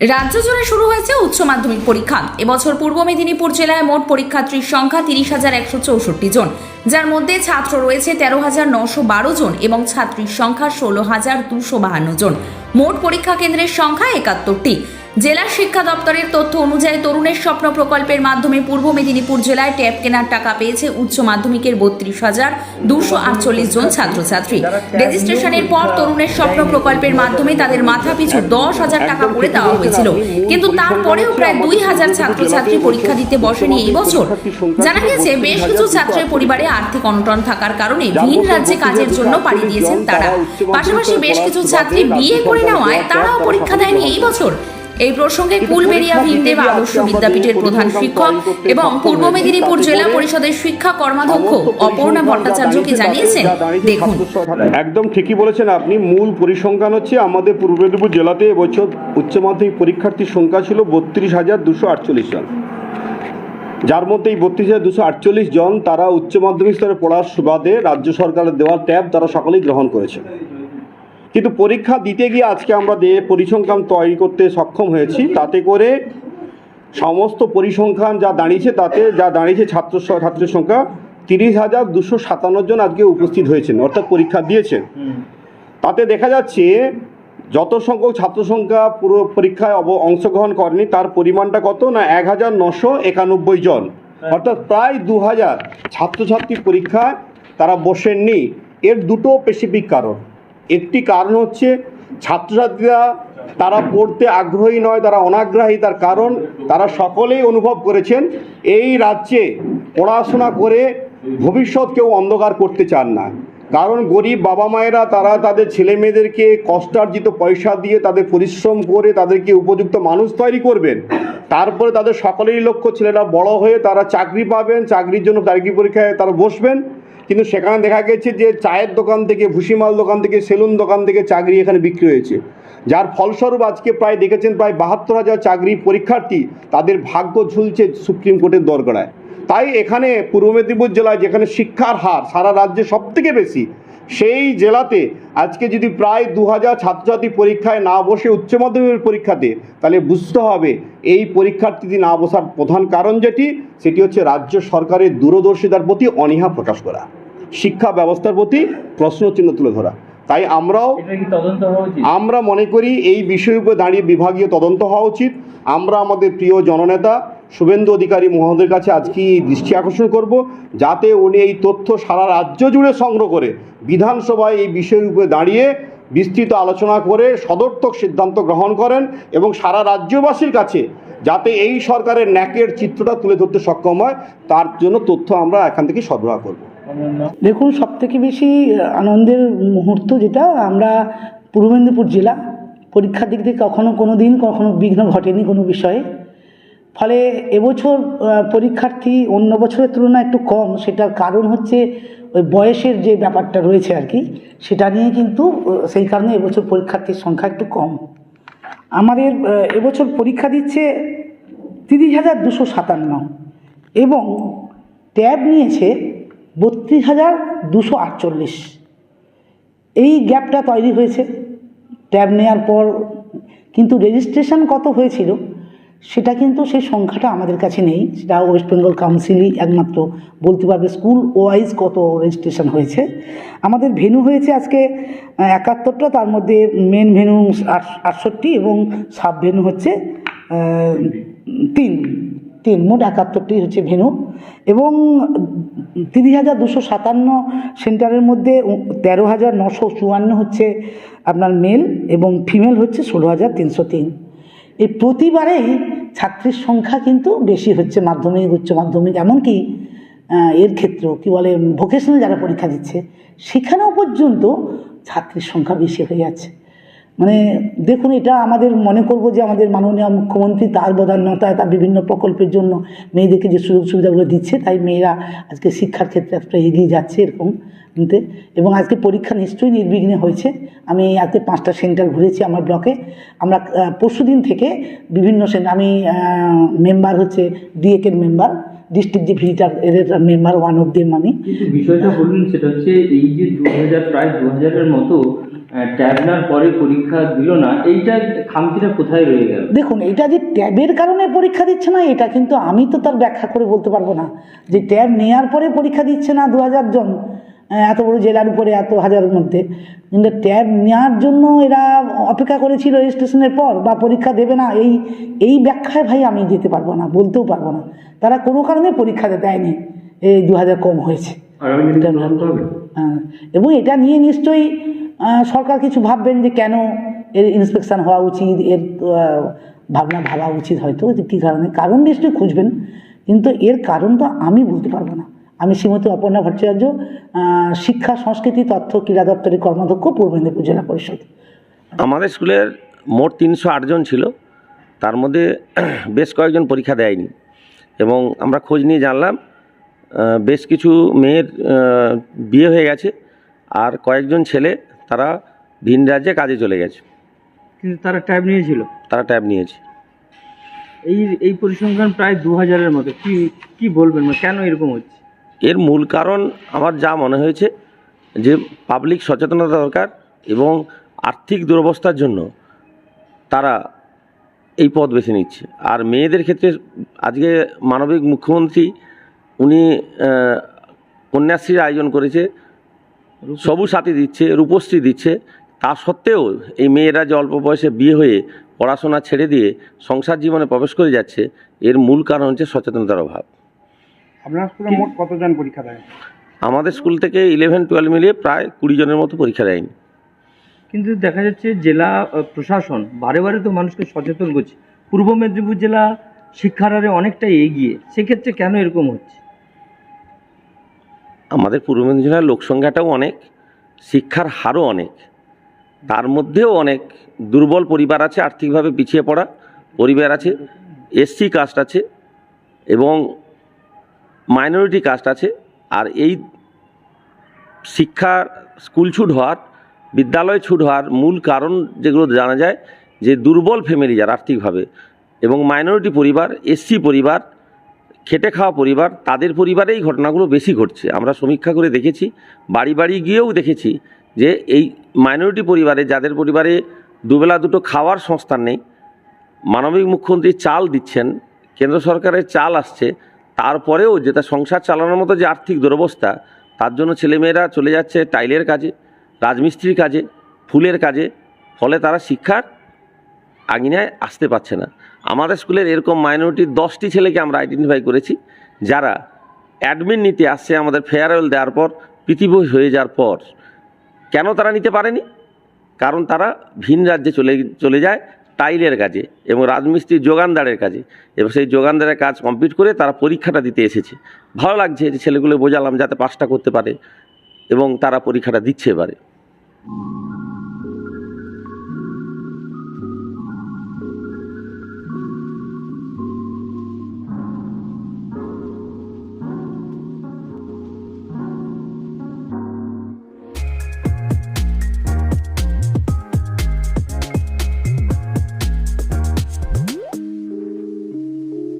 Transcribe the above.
রাজ্য জুড়ে শুরু হয়েছে উচ্চ মাধ্যমিক পরীক্ষা। এবছর পূর্ব মেদিনীপুর জেলায় মোট পরীক্ষার্থীর সংখ্যা তিরিশ হাজার একশো চৌষট্টি জন, যার মধ্যে ছাত্র রয়েছে তেরো হাজার নশো বারো জন এবং ছাত্রীর সংখ্যা ষোলো হাজার দুশো বাহান্ন জন। মোট পরীক্ষা কেন্দ্রের সংখ্যা একাত্তরটি। জেলা শিক্ষা দপ্তরের তথ্য অনুযায়ী তরুণের স্বপ্ন প্রকল্পের মাধ্যমে পূর্ব মেদিনীপুর জেলায় ট্যাব কেনার টাকা পেয়েছে উচ্চ মাধ্যমিকের বত্রিশ হাজার দুশো আটচল্লিশ জন ছাত্রছাত্রী। রেজিস্ট্রেশনের পর তরুণের স্বপ্ন প্রকল্পের মাধ্যমে তাদের মাথা পিছু দশ হাজার টাকা করে দেওয়া হয়েছিল। কিন্তু তারপরেও প্রায় দুই হাজার ছাত্রছাত্রী পরীক্ষা দিতে বসেনি এই বছর। জানা গেছে বেশ কিছু ছাত্রের পরিবারে আর্থিক অনটন থাকার কারণে ভিন রাজ্যে কাজের জন্য পাড়ি দিয়েছেন তারা। পাশাপাশি বেশ কিছু ছাত্রী বিয়ে করে নেওয়ায় তারাও পরীক্ষা দেয়নি এই বছর। এই প্রসঙ্গে কুলবেড়িয়া ভীমদেব আদর্শ বিদ্যাপীঠের প্রধান শিক্ষক এবং পূর্ব মেদিনীপুর জেলা পরিষদের শিক্ষা কর্মাধ্যক্ষ অপর্ণা ভট্টাচার্যকে জানিয়েছেন। দেখুন। একদম ঠিকই বলেছেন আপনি মূল পরিসংখ্যান হচ্ছে আমাদের পূর্ব মেদিনীপুর জেলাতে এবছর উচ্চ মাধ্যমিক পরীক্ষার্থীর সংখ্যা ছিল বত্রিশ হাজার দুশো আটচল্লিশ জন। যার মধ্যে এই বত্রিশ হাজার দুশো আটচল্লিশ জন তারা উচ্চ মাধ্যমিক স্তরে পড়ার সুবাদে রাজ্য সরকারের দেওয়া ট্যাব তারা সকলেই গ্রহণ করেছে। কিন্তু পরীক্ষা দিতে গিয়ে আজকে আমরা যে পরিসংখ্যান তৈরি করতে সক্ষম হয়েছি, তাতে করে সমস্ত পরিসংখ্যান যা দাঁড়িয়েছে তাতে, যা দাঁড়িয়েছে ছাত্র ছাত্রের সংখ্যা তিরিশ হাজার দুশো সাতান্ন জন আজকে উপস্থিত হয়েছেন, অর্থাৎ পরীক্ষা দিয়েছেন। তাতে দেখা যাচ্ছে যত সংখ্যক ছাত্র সংখ্যা পুরো পরীক্ষায় অব- অংশগ্রহণ করেনি, তার পরিমাণটা কত? না, এক হাজার নশো একানব্বই জন। অর্থাৎ প্রায় দু হাজার ছাত্রছাত্রী পরীক্ষায় তারা বসেননি। এর দুটো স্পেসিফিক কারণ। একটি কারণ হচ্ছে ছাত্রছাত্রীরা তারা পড়তে আগ্রহী নয়, তারা অনাগ্রহী, তার কারণ তারা সকলেই অনুভব করেছেন এই রাজ্যে পড়াশোনা করে ভবিষ্যৎ কেউ অন্ধকার করতে চান না। কারণ গরিব বাবা মায়েরা, তারা তাদের ছেলে মেয়েদেরকে কষ্টার্জিত পয়সা দিয়ে তাদের পরিশ্রম করে তাদেরকে উপযুক্ত মানুষ তৈরি করবেন। তারপরে তাদের সকলেরই লক্ষ্য ছেলেরা বড় হয়ে তারা চাকরি পাবেন, চাকরির জন্য চাকরি পরীক্ষায় তারা বসবেন। কিন্তু সেখানে দেখা গেছে যে চায়ের দোকান থেকে, ভুসিমাল দোকান থেকে, সেলুন দোকান থেকে চাকরি এখানে বিক্রি হয়েছে। যার ফলস্বরূপ আজকে প্রায় দেখেছেন প্রায় বাহাত্তর হাজার চাকরি পরীক্ষার্থী তাদের ভাগ্য ঝুলছে সুপ্রিম কোর্টের দরগড়ায়। তাই এখানে পূর্ব মেদিনীপুর জেলায় যেখানে শিক্ষার হার সারা রাজ্যে সব থেকে বেশি সেই জেলাতে আজকে যদি প্রায় দু হাজার ছাত্রছাত্রী পরীক্ষায় না বসে উচ্চ মাধ্যমিকের পরীক্ষাতে তাহলে বুঝতে হবে এই পরীক্ষার্থী না বসার প্রধান কারণ যেটি সেটি হচ্ছে রাজ্য সরকারের দূরদর্শিতার প্রতি অনীহা প্রকাশ করা শিক্ষা ব্যবস্থার প্রতি প্রশ্নচিহ্ন তুলে ধরা। তাই আমরাও আমরা মনে করি এই বিষয়ের উপর দাঁড়িয়ে বিভাগীয় তদন্ত হওয়া উচিত। আমরা আমাদের প্রিয় জননেতা শুভেন্দু অধিকারী মহোদয়ের কাছে আজকে দৃষ্টি আকর্ষণ করব, যাতে উনি এই তথ্য সারা রাজ্য জুড়ে সংগ্রহ করে, বিধানসভায় এই বিষয়ের উপরে দাঁড়িয়ে বিস্তৃত আলোচনা করে সদর্থক সিদ্ধান্ত গ্রহণ করেন এবং সারা রাজ্যবাসীর কাছে যাতে এই সরকারের ন্যাকের চিত্রটা তুলে ধরতে সক্ষম হয়, তার জন্য তথ্য আমরা এখান থেকে সরবরাহ করব। দেখুন সব থেকে বেশি আনন্দের মুহূর্ত যেটা, আমরা পূর্ব মেদিনীপুর জেলা পরীক্ষার দিক থেকে কখনো কোনো দিন কখনো বিঘ্ন ঘটেনি কোনো বিষয়ে। ফলে এবছর পরীক্ষার্থী অন্য বছরের তুলনায় একটু কম। সেটার কারণ হচ্ছে ওই বয়সের যে ব্যাপারটা রয়েছে আর কি, সেটা নিয়ে কিন্তু সেই কারণে এবছর পরীক্ষার্থীর সংখ্যা একটু কম। আমাদের এবছর পরীক্ষা দিচ্ছে তিরিশ হাজার দুশো সাতান্ন। এবং ট্যাব নিয়েছে বত্রিশ হাজার দুশো আটচল্লিশ। এই গ্যাপটা তৈরি হয়েছে ট্যাব নেওয়ার পর। কিন্তু রেজিস্ট্রেশন কত হয়েছিল? সেটা কিন্তু সেই সংখ্যাটা আমাদের কাছে নেই। সেটা ওয়েস্ট বেঙ্গল কাউন্সিলই একমাত্র বলতে পারবে স্কুল ওয়াইজ কত রেজিস্ট্রেশন হয়েছে। আমাদের ভেনু হয়েছে আজকে একাত্তরটা, তার মধ্যে মেন ভেনু আটষট্টি এবং সাব ভেনু হচ্ছে তিন তিন, মোট একাত্তরটি হচ্ছে ভেনু এবং তিরিশ হাজার দুশো সাতান্ন সেন্টারের মধ্যে তেরো হাজার নশো চুয়ান্ন হচ্ছে আপনার মেল এবং ফিমেল হচ্ছে ষোলো হাজার তিনশো তিন। এই প্রতিবারেই ছাত্রীর সংখ্যা কিন্তু বেশি হচ্ছে মাধ্যমিক, উচ্চ মাধ্যমিক, এমনকি এর ক্ষেত্রেও, কী বলে ভোকেশনাল যারা পরীক্ষা দিচ্ছে, সেখানেও পর্যন্ত ছাত্রীর সংখ্যা বেশি হয়ে যাচ্ছে। মানে দেখুন, এটা আমাদের মনে করব যে আমাদের মাননীয় মুখ্যমন্ত্রী তার বদান্যতায় তার বিভিন্ন প্রকল্পের জন্য মেয়েদেরকে যে সুযোগ সুবিধাগুলো দিচ্ছে, তাই মেয়েরা আজকে শিক্ষার ক্ষেত্রে একটা এগিয়ে যাচ্ছে এরকম। নিতে এবং আজকে পরীক্ষা নিশ্চয়ই নির্বিঘ্নে হয়েছে। আমি আজকে পাঁচটা সেন্টার ঘুরেছি আমার ব্লকে। আমরা পরশু দিন থেকে বিভিন্ন সেন্টার আমি মেম্বার হচ্ছে ডিএকের মেম্বার ডিস্ট্রিক্ট যে ভিজিটার এর মেম্বার ওয়ান অফ দেম আমি। বিষয়টা বলুন সেটা হচ্ছে এই যে দু হাজার প্রায় দু হাজারের মতো পরে পরীক্ষা দিল না এইটা খামতিটা কোথায় রয়ে গেল? দেখুন এটা যে ট্যাবের কারণে পরীক্ষা দিচ্ছে না এটা কিন্তু আমি তো তার ব্যাখ্যা করে বলতে পারব না। যে ট্যাব নেওয়ার পরে পরীক্ষা দিচ্ছে না দু হাজার জন এত বড় জেলার উপরে এত হাজারের মধ্যে। কিন্তু ট্যাব নেওয়ার জন্য এরা অপেক্ষা করেছিল রেজিস্ট্রেশনের পর বা পরীক্ষা দেবে না এই এই ব্যাখ্যায় ভাই আমি যেতে পারব না বলতেও পারব না। তারা কোনো কারণে পরীক্ষা দেয়নি এই দু হাজার কম হয়েছে। হ্যাঁ, এবং এটা নিয়ে নিশ্চয়ই সরকার কিছু ভাববেন যে কেন এর ইন্সপেকশান হওয়া উচিত এর ভাবনা ভাবা উচিত হয়তো যে কী কারণে কারণ নিশ্চয়ই খুঁজবেন। কিন্তু এর কারণ তো আমি বলতে পারব না। আমি শ্রীমতী অপর্ণা ভট্টাচার্য শিক্ষা সংস্কৃতি তথ্য ক্রীড়া দপ্তরের কর্মাধ্যক্ষ পূর্ব মেদিনীপুর জেলা পরিষদ। আমাদের স্কুলের মোট তিনশো আটজন ছিল। তার মধ্যে বেশ কয়েকজন পরীক্ষা দেয়নি। এবং আমরা খোঁজ নিয়ে জানলাম বেশ কিছু মেয়ের বিয়ে হয়ে গেছে। আর কয়েকজন ছেলে তারা ভিন রাজ্যে কাজে চলে গেছে। কিন্তু তারা ট্যাব নিয়েছিল? তারা ট্যাব নিয়েছে। এই এই পরিসংখ্যান প্রায় দু হাজারের মতো। কি কি বলবেন কেন এরকম হচ্ছে? এর মূল কারণ আমার যা মনে হয়েছে যে পাবলিক সচেতনতা দরকার এবং আর্থিক দুরবস্থার জন্য তারা এই পথ বেছে নিচ্ছে। আর মেয়েদের ক্ষেত্রে আজকে মানবিক মুখ্যমন্ত্রী উনি কন্যাশ্রীর আয়োজন করেছে, সবুজ সাথী দিচ্ছে, রূপশ্রী দিচ্ছে। তা সত্ত্বেও এই মেয়েরা যে অল্প বয়সে বিয়ে হয়ে পড়াশোনা ছেড়ে দিয়ে সংসার জীবনে প্রবেশ করে যাচ্ছে, এর মূল কারণ হচ্ছে সচেতনতার অভাব। আপনার স্কুলে মোট কতজন পরীক্ষা দেয়? আমাদের স্কুল থেকে ইলেভেন টুয়েলভ মিলিয়ে প্রায় কুড়ি জনের মতো পরীক্ষা দেয়নি। কিন্তু দেখা যাচ্ছে জেলা প্রশাসন বারে বারে তো মানুষকে সচেতন করছে। পূর্ব মেদিনীপুর জেলা শিক্ষার হারে অনেকটাই এগিয়ে। সেক্ষেত্রে কেন এরকম হচ্ছে? আমাদের পূর্ব মেদিনীপুর জেলার লোকসংখ্যাটাও অনেক শিক্ষার হারও অনেক। তার মধ্যেও অনেক দুর্বল পরিবার আছে আর্থিকভাবে পিছিয়ে পড়া পরিবার আছে এসসি কাস্ট আছে এবং মাইনরিটি কাস্ট আছে, আর এই শিক্ষার স্কুল ছুট হওয়ার, বিদ্যালয় ছুট হওয়ার মূল কারণ যেগুলো জানা যায়, যে দুর্বল ফ্যামিলি যারা আর্থিকভাবে এবং মাইনরিটি পরিবার এসসি পরিবার, খেটে খাওয়া পরিবার, তাদের পরিবারে এই ঘটনাগুলো বেশি ঘটছে। আমরা সমীক্ষা করে দেখেছি, বাড়ি বাড়ি গিয়েও দেখেছি যে এই মাইনরিটি পরিবারে যাদের পরিবারে দুবেলা দুটো খাওয়ার সংস্থান নেই, মানবিক মুখ্যমন্ত্রী চাল দিচ্ছেন, কেন্দ্র সরকারের চাল আসছে তারপরেও যেটা সংসার চালানোর মতো যে আর্থিক দুরবস্থা, তার জন্য ছেলেমেয়েরা চলে যাচ্ছে টাইলের কাজে, রাজমিস্ত্রির কাজে, ফুলের কাজে, ফলে তারা শিক্ষার আঙিনায় আসতে পারছে না। আমাদের স্কুলের এরকম মাইনরিটির দশটি ছেলেকে আমরা আইডেন্টিফাই করেছি, যারা অ্যাডমিন নিতে আসছে আমাদের ফেয়ারওয়েল দেওয়ার পর পৃথিবী হয়ে যাওয়ার পর। কেন তারা নিতে পারেনি? কারণ তারা ভিন রাজ্যে চলে চলে যায় টাইলের কাজে এবং রাজমিস্ত্রির যোগানদারের কাজে। এবং সেই যোগানদারের কাজ কমপ্লিট করে তারা পরীক্ষাটা দিতে এসেছে। ভালো লাগছে যে ছেলেগুলো বোঝালাম যাতে পাশটা করতে পারে এবং তারা পরীক্ষাটা দিচ্ছে এবারে।